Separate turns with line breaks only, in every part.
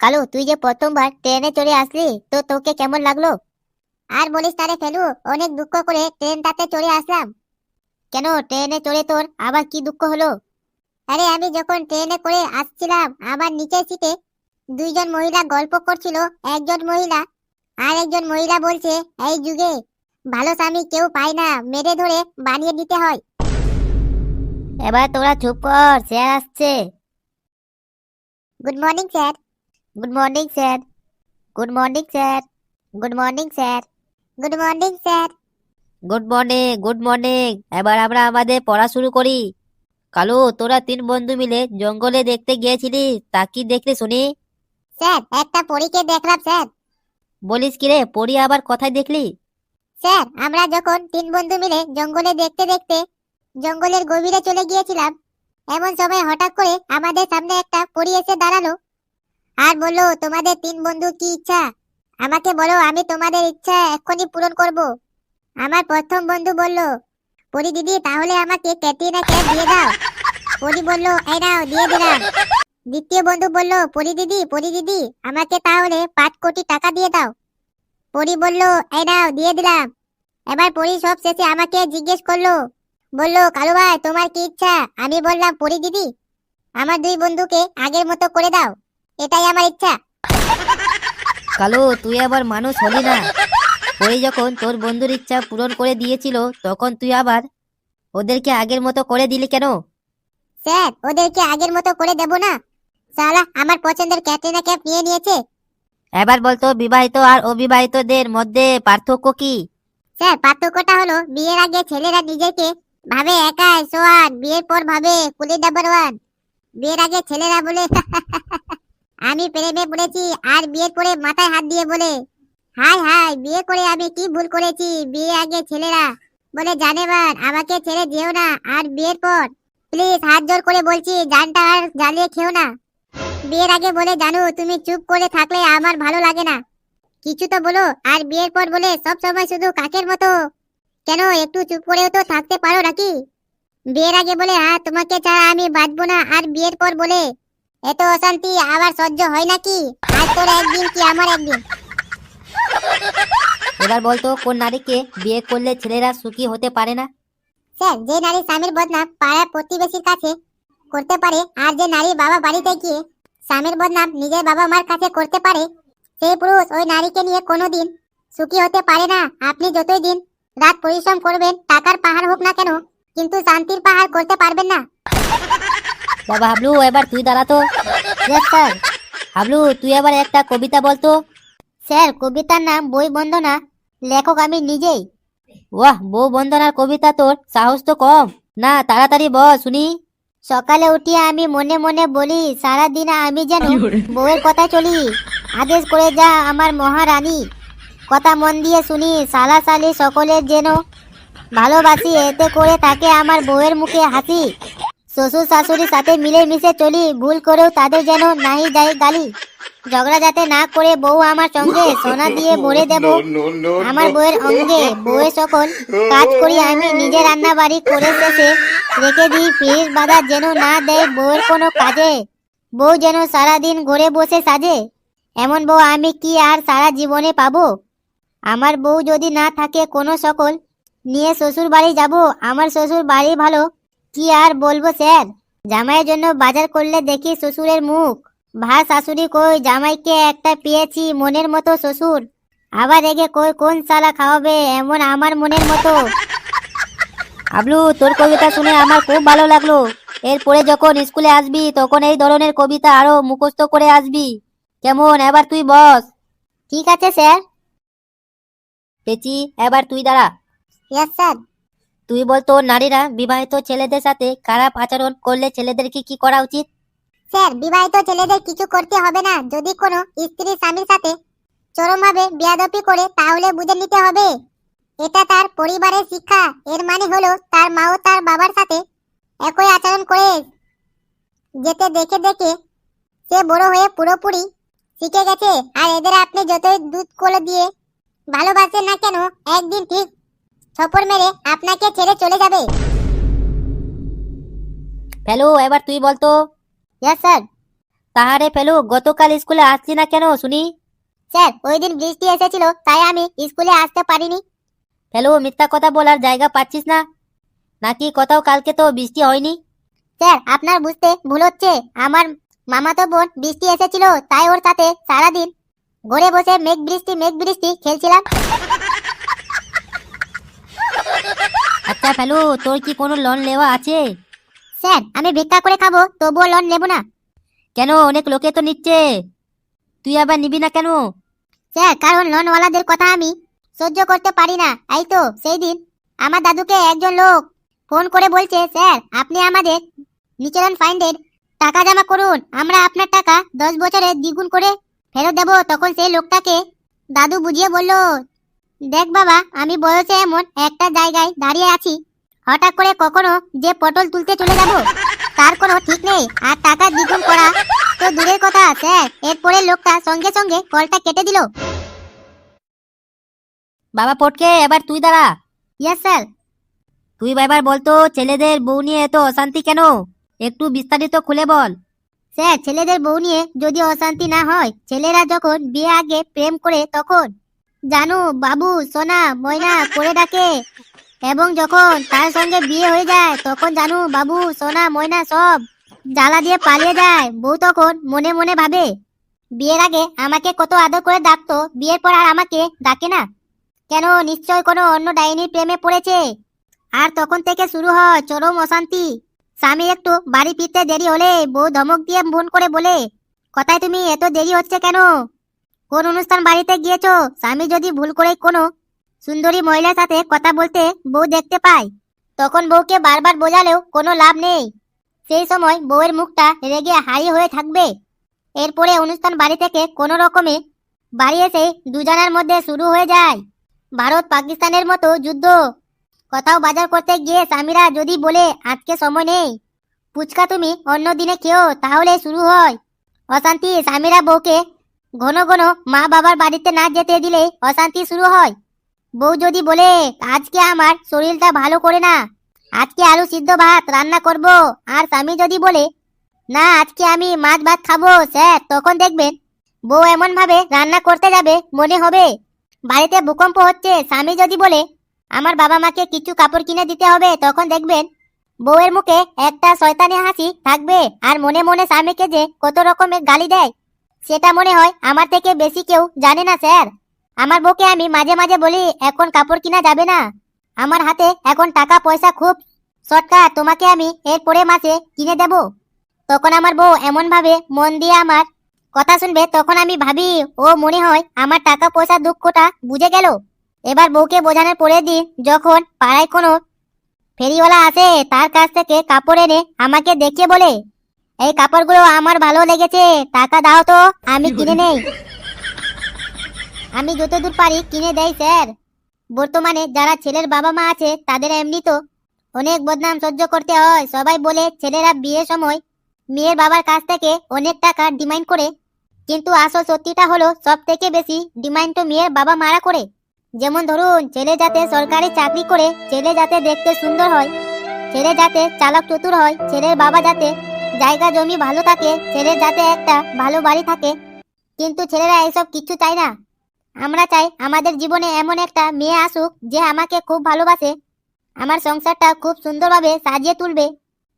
কালু, তুই যে প্রথমবার ট্রেনে চড়ে আসলি, তো তোকে কেমন লাগল? আর বলিস তারে ফেলু, অনেক দুঃখ করে ট্রেনটাতে চড়ে আসলাম। কেন, ট্রেনে চড়ে তোর আবার কি দুঃখ হলো? আরে, আমি যখন ট্রেনে করে আসছিলাম, আমার নিচের সিটে দুইজন মহিলা গল্প করছিল, একজন মহিলা আর একজন মহিলা বলছে, এই যুগে ভালো স্বামী কেউ পায় না, মেরে ধরে বানিয়ে দিতে হয়। এবার তোরা চুপ কর, স্যার আসছে। Good morning sir good morning sir good morning sir good morning sir good morning sir
good morning good morning এবার আমরা আমাদের পড়া শুরু করি। কালু তোরা তিন বন্ধু মিলে জঙ্গলে দেখতে গিয়েছিলি তা কি দেখলি শুনি?
স্যার একটা পরীকে দেখলাম স্যার
বলিস কিরে পড়ি আবার কোথায় দেখলি?
স্যার আমরা যখন তিন বন্ধু মিলে জঙ্গলে দেখতে দেখতে জঙ্গলের গভীরে চলে গিয়েছিলাম এমন সময় হঠাৎ করে আমাদের সামনে একটা পরী এসে দাঁড়াল। আর বলল তোমাদের তিন বন্ধু কি ইচ্ছা? আমাকে বলো, আমি তোমাদের ইচ্ছা এক্ষুনি পূরণ করব। আমার প্রথম বন্ধু বলল, পরি দিদি, তাহলে আমাকে ক্যাটরিনাকে দিয়ে দাও। পরি বলল, এই নাও, দিয়ে দিলাম। দ্বিতীয় বন্ধু বলল, পরি দিদি পরি দিদি, আমাকে তাহলে পাঁচ কোটি টাকা দিয়ে দাও। পরি বলল, এই নাও, দিয়ে দিলাম। এবার পরি সব শেষে আমাকে জিজ্ঞেস করল, বলল, কালু ভাই, তোমার কি ইচ্ছা? আমি বললাম, পরি দিদি, আমার দুই বন্ধুকে আগের মতো করে দাও। এটাই আমার ইচ্ছা।
কালু তুই আবার মানুষ হলি না। ওই যখন তোর বন্ধুর ইচ্ছা পূরণ করে দিয়েছিল তখন তুই আবার ওদেরকে আগের মতো করে দিলি কেন?
স্যার ওদেরকে আগের মতো করে দেব না। সালা আমার পছন্দের ক্যাটরিনা ক্যাপ নিয়ে নিয়েছে।
এবার বলতো বিবাহিত আর অবিবাহিতদের মধ্যে পার্থক্য কি?
স্যার পার্থক্যটা হলো বিয়ের আগে ছেলেরা নিজেকে ভাবে একাই সোয়ান বিয়ের পর ভাবে কুলি নাম্বার ওয়ান বিয়ের আগে ছেলেরা বলে আমি প্রেমে পড়েছি আর বিয়ের পরে মাথায় হাত দিয়ে বলে, হাই হাই, বিয়ে করে আমি কি ভুল করেছি? বিয়ে আগে ছেলেরা বলে জানেবার আমাকে ছেড়ে যেও না, আর বিয়ের পর প্লিজ হাত জোর করে বলছি, জানটা আর জ্বালিয়ে খেও না। বিয়ের আগে বলে, জানো, তুমি চুপ করে থাকলে আমার ভালো লাগে না। কিছু তো বলো, আর বিয়ের পর বলে, সব সময় শুধু কাকের মতো। কেন, একটু চুপ করেও তো থাকতে পারো নাকি? বিয়ের আগে বলে হ্যাঁ তোমাকে ছাড়া আমি বাঁচবো না, আর বিয়ের পর বলে এত অশান্তি আবার সহ্য হয় নাকি? আজ তোর একদিন কি আমার একদিন?
এবার বলতো কোন নারীকে বিয়ে করলে ছেলেরা সুখী হতে পারে না?
স্যার যে নারী স্বামীর বদনাম পাড়ার প্রতিবেশীর কাছে করতে পারে আর যে নারী বাবা বাড়িতে গিয়ে স্বামীর বদনাম নিজের বাবা মার কাছে করতে পারে সেই পুরুষ ওই নারীকে নিয়ে কোনোদিন সুখী হতে পারে না। আপনি যতই দিন রাত পরিশ্রম করবেন টাকার পাহাড় হোক না কেন কিন্তু শান্তির পাহাড় করতে পারবেন না।
বাবা হাবলু এবার তুই দাঁড়াতো
স্যার
হাবলু তুই এবার একটা কবিতা বলতো
স্যার কবিতার নাম বই বন্দনা। লেখক আমি নিজেই।
ওয়াহ বউ বন্দনার কবিতা তোর সাহস তো কম। না তাড়াতাড়ি বল শুনি।
সকালে উঠিয়ে আমি মনে মনে বলি সারা দিন আমি যেন বউয়ের কথা চলি। আদেশ করে যা আমার মহারানী। কথা মন দিয়ে শুনি সালা সালি সকলের যেন ভালোবাসি এতে করে তাকে আমার বউয়ের মুখে হাসি। শ্বশুর শাশুড়ির সাথে মিলে মিশে চলি ভুল করেও তাদের যেন নাহি যায় গালি। ঝগড়া যাতে না করে বউ আমার সঙ্গে সোনা দিয়ে ভরে দেব আমার বউয়ের অঙ্গে। বউয়ের সকল কাজ করি আমি নিজে রান্না বাড়ি করে শেষে রেখে দিই ফ্রিজ বাঁধা যেন না দেয় বউয়ের কোনো কাজে। বউ যেন সারাদিন ঘরে বসে সাজে এমন বউ আমি কি আর সারা জীবনে পাবো? আমার বউ যদি না থাকে কোনো সকল নিয়ে শ্বশুর বাড়ি যাব আমার শ্বশুর বাড়ি ভালো কি আর বলব স্যার? জামাইয়ের জন্য বাজার করলে দেখি শ্বশুরের মুখ। ভা শাশুড়ি কই জামাইকে একটা পেয়েছি মনের মতো শ্বশুর। আবার রেগে কই কোন সালা খাওয়াবে এমন আমার মনের মতো।
হাবলু তোর কবিতা শুনে আমার খুব ভালো লাগল। এরপরে যখন স্কুলে আসবি তখন এই ধরনের কবিতা আরও মুখস্থ করে আসবি। কেমন? এবার তুই বস।
ঠিক আছে স্যার।
পেচি এবার তুই দাঁড়া।
ইয়েস স্যার
তুই বলতো নারীরা বিবাহিত ছেলেদের সাথে খারাপ আচরণ করলে ছেলেদেরকে কি করা উচিত?
স্যার, বিবাহিত ছেলেদের কিছু করতে হবে না। যদি কোনো স্ত্রী স্বামীর সাথে চরমভাবে বিয়াদপি করে, তাহলে বুঝে নিতে হবে। এটা তার পরিবারের শিক্ষা। এর মানে হলো তার মা ও তার বাবার সাথে একই আচরণ করে। যেতে দেখে দেখে সে বড় হয়ে পুরোপুরি শিখে গেছে। আর এদের আপনি যতই দুধ কোলে দিয়ে ভালোবাসেন না কেন, একদিন ঠিক ছপর মেরে আপনাকে ছেড়ে চলে যাবে।
হ্যালো এবার তুই বলতো।
ইয়েস স্যার
তাহারে ফেলু গতকাল স্কুলে আসছি না কেন শুনি?
স্যার ওই দিন বৃষ্টি এসেছিল তাই আমি স্কুলে আসতে পারিনি।
ফেলু মিথ্যা কথা বলার জায়গা পাচ্ছিস না? নাকি কোথাও কালকে তো বৃষ্টি হয়নি?
স্যার আপনার বুঝতে ভুল হচ্ছে। আমার মামাতো বোন বৃষ্টি এসেছিল তাই ওর সাথে সারাদিন ঘরে বসে মেঘ বৃষ্টি মেঘ বৃষ্টি খেলছিলাম।
আচ্ছা ফেলু, তোর কি কোনো লোন নেওয়া আছে?
স্যার, আমি ভিক্ষা করে খাব, তবুও লোন নেব না।
কেন? অনেক লোকে তো নিচ্ছে। তুই আবার নিবি না কেন?
স্যার, কারণ লোনওয়ালাদের কথা আমি সহ্য করতে পারি না। এই তো, সেই দিন আমার দাদুকে একজন লোক ফোন করে বলছে, স্যার, আপনি আমাদের নিচেরন ফাইন্ডের টাকা জমা করুন। আমরা আপনার টাকা দশ বছরে দ্বিগুণ করে ফেরত দেব। তখন সেই লোকটাকে দাদু বুঝিয়ে বলল দেখ বাবা আমি বয়সে এমন একটা জায়গায় দাঁড়িয়ে আছি হঠাৎ করে কখনো যে পটল তুলতে চলে যাব তার কোনো ঠিক নেই। আর টাকা দ্বিগুণ করা তো দূরের কথা স্যার। এরপরে লোকটা সঙ্গে সঙ্গে কলটা কেটে দিল।
বাবা পটকে এবার তুই দাঁড়া।
ইয়েস স্যার
তুই এবার বলতো ছেলেদের বউ নিয়ে এত অশান্তি কেন? একটু বিস্তারিত খুলে বল।
স্যার ছেলেদের বউ নিয়ে যদি অশান্তি না হয় ছেলেরা যখন বিয়ে আগে প্রেম করে তখন জানু, বাবু, সোনা, ময়না করে ডাকে। এবং যখন তার সঙ্গে বিয়ে হয়ে যায়, তখন জানু, বাবু, সোনা, ময়না সব জ্বালা দিয়ে পালিয়ে যায়। বউ তখন মনে মনে ভাবে, বিয়ের আগে আমাকে কত আদর করে ডাকতো, বিয়ের পর আর আমাকে ডাকে না। কেন নিশ্চয় কোনো অন্য ডাইনির প্রেমে পড়েছে? আর তখন থেকে শুরু হয় চরম অশান্তি। স্বামী একটু বাড়ি ফিরতে দেরি হলে বউ ধমক দিয়ে ফোন করে বলে, কথায় তুমি এত দেরি হচ্ছে কেন? কোন অনুষ্ঠান বাড়িতে গিয়েছো? স্বামী যদি ভুল করে কোনো সুন্দরী মহিলার সাথে কথা বলতে বউ দেখতে পায়, তখন বউকে বারবার বোঝালেও কোনো লাভ নেই। সেই সময় বউয়ের মুখটা রেগে হাই হয়ে থাকবে। এরপরে অনুষ্ঠান বাড়ি থেকে কোনো রকমে বাড়ি এসে দুজনের মধ্যে শুরু হয়ে যায়। ভারত পাকিস্তানের মতো যুদ্ধ। কোথাও বাজার করতে গিয়ে স্বামীরা যদি বলে, আজকে সময় নেই ফুচকা তুমি অন্য দিনে খেও, তাহলে শুরু হয়। অশান্তি স্বামীরা বউকে ঘন ঘন মা বাবার বাড়িতে না যেতে দিলে অশান্তি শুরু হয়। বউ যদি বলে, আজকে আমার শরীরটা ভালো করে না, আজকে আলু সিদ্ধ ভাত রান্না করব, আর স্বামী যদি বলে, না, আজকে আমি মাছ ভাত খাব, স্যার, তখন দেখবেন বউ এমন ভাবে রান্না করতে যাবে মনে হবে। বাড়িতে ভূকম্প হচ্ছে, স্বামী যদি বলে, আমার বাবা মাকে কিছু কাপড় কিনে দিতে হবে, তখন দেখবেন বউয়ের মুখে একটা শয়তানি হাসি থাকবে, আর মনে মনে স্বামীকে যে কত রকমের গালি দেয় সেটা মনে হয় আমার থেকে বেশি কেউ জানে না, স্যার। আমার বউকে আমি মাঝে মাঝে বলি, এখন কাপড় কিনা যাবে না? আমার হাতে এখন টাকা পয়সা খুব। শর্টকাট তোমাকে আমি এর পরে মাসে কিনে দেব? তখন আমার বউ এমন ভাবে মন দিয়ে আমার কথা শুনবে, তখন আমি ভাবি, ও মনে হয় আমার টাকা পয়সা দুঃখটা বুঝে গেল। এবার বউকে বোঝানোর পরের দিন যখন পাড়ায় কোনো ফেরিওয়ালা আসে, তার কাছ থেকে কাপড় এনে আমাকে দেখে বলে এই কাপড়গুলো আমার ভালো লেগেছে টাকা দাও তো আমি কিনে নেই। আমি যতদূর পারি কিনে দেই স্যার। বর্তমানে যারা ছেলের বাবা মা আছে তাদের এমনি তো। অনেক বদনাম সহ্য করতে হয়। সবাই বলে ছেলেরা বিয়ের সময় মেয়ের বাবার কাছ থেকে অনেক টাকা ডিমান্ড করে। কিন্তু আসল সত্যিটা হলো সব থেকে বেশি ডিমান্ড তো মেয়ের বাবা মারা করে। যেমন ধরুন ছেলে যাতে সরকারি চাকরি করে ছেলে যাতে দেখতে সুন্দর হয় ছেলে যাতে চালক চতুর হয় ছেলের বাবা যাতে জায়গা জমি ভালো থাকে, ছেলের যাতে একটা ভালো বাড়ি থাকে। কিন্তু ছেলেরা এসব কিছু চায় না। আমরা চাই আমাদের জীবনে এমন একটা মেয়ে আসুক যে আমাকে খুব ভালোবাসে। আমার সংসারটা খুব সুন্দরভাবে সাজিয়ে তুলবে।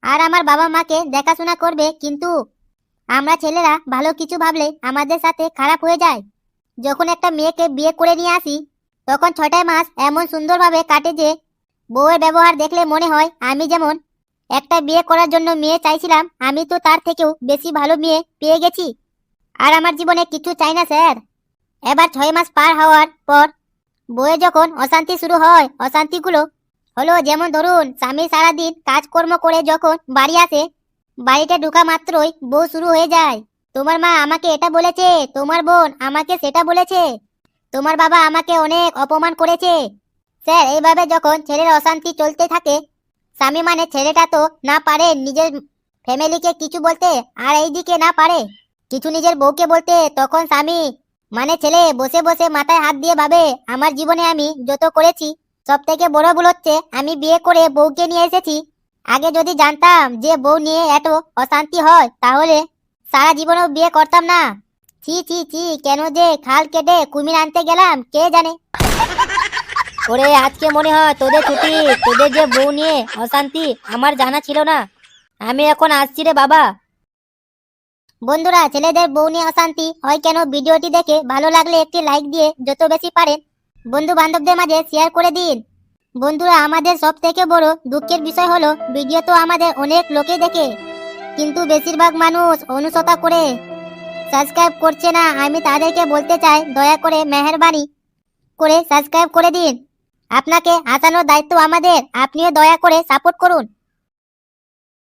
আর আমার বাবা মাকে দেখাশোনা করবে, কিন্তু আমরা ছেলেরা ভালো কিছু ভাবলে আমাদের সাথে খারাপ হয়ে যায়। যখন একটা মেয়েকে বিয়ে করে নিয়ে আসি, তখন ছটায় মাস এমন সুন্দরভাবে কাটে যে বউয়ের ব্যবহার দেখলে মনে হয় আমি যেমন একটা বিয়ে করার জন্য মেয়ে চাইছিলাম, আমি তো তার থেকেও বেশি ভালো মেয়ে পেয়ে গেছি। আর আমার জীবনে কিছু চাই না, স্যার। এবার ছয় মাস পার হওয়ার পর বউয়ে যখন অশান্তি শুরু হয়, অশান্তিগুলো হলো যেমন ধরুন, স্বামী সারাদিন কাজকর্ম করে যখন বাড়ি আসে, বাড়িতে ঢুকা মাত্রই বউ শুরু হয়ে যায়। তোমার মা আমাকে এটা বলেছে, তোমার বোন আমাকে সেটা বলেছে, তোমার বাবা আমাকে অনেক অপমান করেছে। স্যার, এইভাবে যখন ছেলের অশান্তি চলতে থাকে স্বামী মানে ছেলেটা তো না পারে নিজের ফ্যামিলিকে কিছু বলতে, আর এইদিকে না পারে। কিছু নিজের বউকে বলতে, তখন স্বামী মানে ছেলে বসে বসে মাথায় হাত দিয়ে ভাবে, আমার জীবনে আমি যত করেছি সব থেকে বড় ভুল হচ্ছে আমি বিয়ে করে বউকে নিয়ে এসেছি। আগে যদি জানতাম যে বউ নিয়ে এত অশান্তি হয়, তাহলে সারা জীবনেও বিয়ে করতাম না। ছি ছি ছি, কেন যে খাল কেটে কুমির আনতে গেলাম, কে জানে?
ওরে, আজকে মনে হয় তোদের ছুটি। তোদের যে বউ নিয়ে অশান্তি, আমার জানা ছিল না। আমি এখন আসছি রে বাবা।
বন্ধুরা, ছেলেদের বউ নিয়ে অশান্তি, হয় কেন? ভিডিওটি দেখে ভালো লাগলে একটি লাইক দিয়ে যত বেশি পারেন বন্ধু বান্ধবদের মাঝে শেয়ার করে দিন। বন্ধুরা, আমাদের সব থেকে বড় দুঃখের বিষয় হলো, ভিডিও তো আমাদের অনেক লোকে দেখে। কিন্তু বেশিরভাগ মানুষ অনুসতা করে। সাবস্ক্রাইব করছে না, আমি তাদেরকে বলতে চাই, দয়া করে মেহরবানি করে সাবস্ক্রাইব করে দিন। আপনাকে হাসানোর দায়িত্ব আমাদের। আপনিও দয়া করে সাপোর্ট করুন।